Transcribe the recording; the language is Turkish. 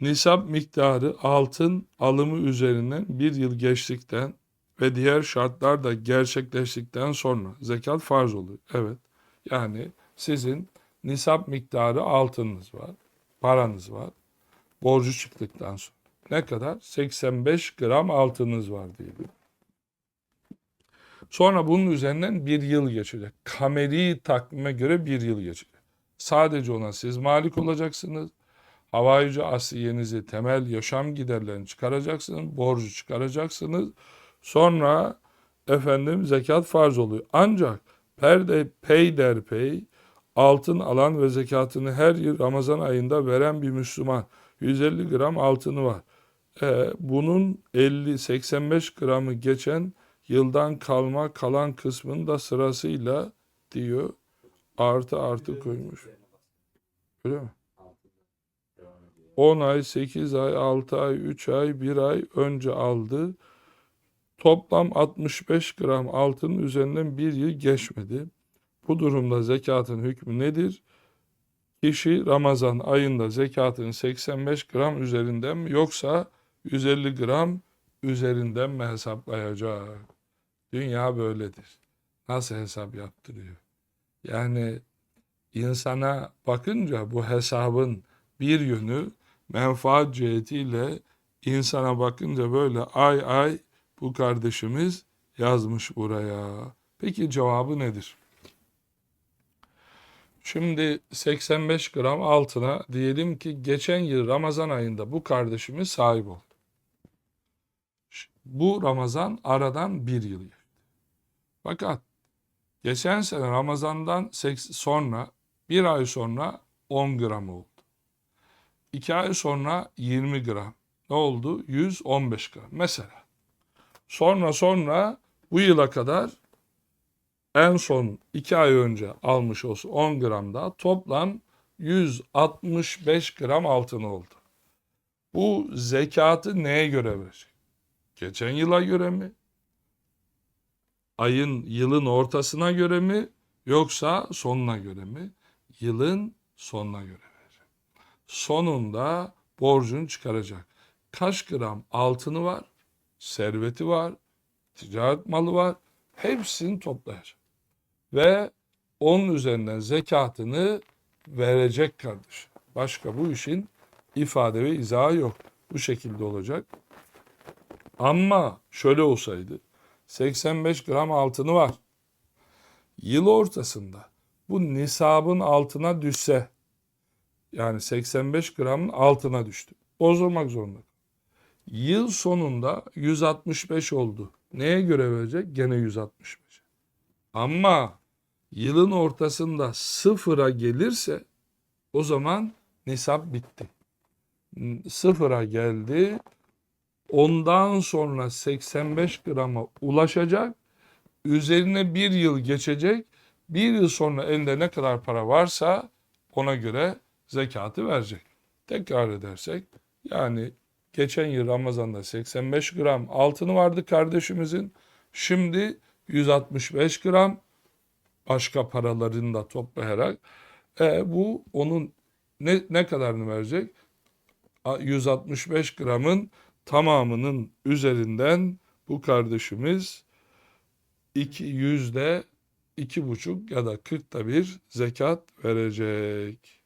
nisap miktarı altın alımı üzerinden bir yıl geçtikten ve diğer şartlar da gerçekleştikten sonra zekat farz oluyor. Evet. Yani sizin nisap miktarı altınınız var, paranız var. Borcu çıktıktan sonra. Ne kadar? 85 gram altınız var diyelim. Sonra bunun üzerinden bir yıl geçecek. Kameri takvime göre bir yıl geçecek. Sadece ona siz malik olacaksınız. Havayıcı asliyenizi, temel yaşam giderlerini çıkaracaksınız. Borcu çıkaracaksınız. Sonra efendim zekat farz oluyor. Ancak perde peyderpey altın alan ve zekatını her yıl Ramazan ayında veren bir Müslüman 150 gram altını var. Ee, bunun 50-85 gramı geçen yıldan kalma kalan kısmını da sırasıyla diyor artı artı koymuş. Öyle mi? 10 ay, 8 ay, 6 ay, 3 ay, 1 ay önce aldı. Toplam 65 gram altının üzerinden bir yıl geçmedi. Bu durumda zekatın hükmü nedir? Kişi Ramazan ayında zekatın 85 gram üzerinden mi yoksa 150 gram üzerinden mi hesaplayacak? Dünya böyledir. Nasıl hesap yaptırıyor? Yani insana bakınca bu hesabın bir yönü menfaat cihetiyle insana bakınca böyle ay ay bu kardeşimiz yazmış buraya. Peki cevabı nedir? Şimdi 85 gram altına diyelim ki geçen yıl Ramazan ayında bu kardeşimiz sahip oldu. Bu Ramazan aradan bir yıl. Fakat geçen sene Ramazan'dan sonra bir ay sonra 10 gram oldu. İki ay sonra 20 gram. Ne oldu? 115 gram. Mesela. Sonra sonra bu yıla kadar en son 2 ay önce almış olsa 10 gram daha toplam 165 gram altın oldu. Bu zekatı neye göre verecek? Geçen yıla göre mi? Ayın yılın ortasına göre mi? Yoksa sonuna göre mi? Yılın sonuna göre. Sonunda borcunu çıkaracak. Kaç gram altını var? Serveti var, ticaret malı var. Hepsini toplayacak. Ve onun üzerinden zekatını verecek kardeş. Başka bu işin ifade ve izahı yok. Bu şekilde olacak. Ama şöyle olsaydı 85 gram altını var. Yıl ortasında bu nisabın altına düşse yani 85 gramın altına düştü. Bozulmak zorunda. Yıl sonunda 165 oldu. Neye göre verecek? Gene 165. Ama yılın ortasında sıfıra gelirse o zaman nisap bitti. Sıfıra geldi. Ondan sonra 85 grama ulaşacak. Üzerine bir yıl geçecek. Bir yıl sonra elinde ne kadar para varsa ona göre zekatı verecek. Tekrar edersek yani geçen yıl Ramazan'da 85 gram altını vardı kardeşimizin. Şimdi 165 gram başka paralarını da toplayarak e, bu onun ne, ne kadarını verecek? A- 165 gramın tamamının üzerinden bu kardeşimiz iki yüzde iki buçuk ya da kırkta bir zekat verecek.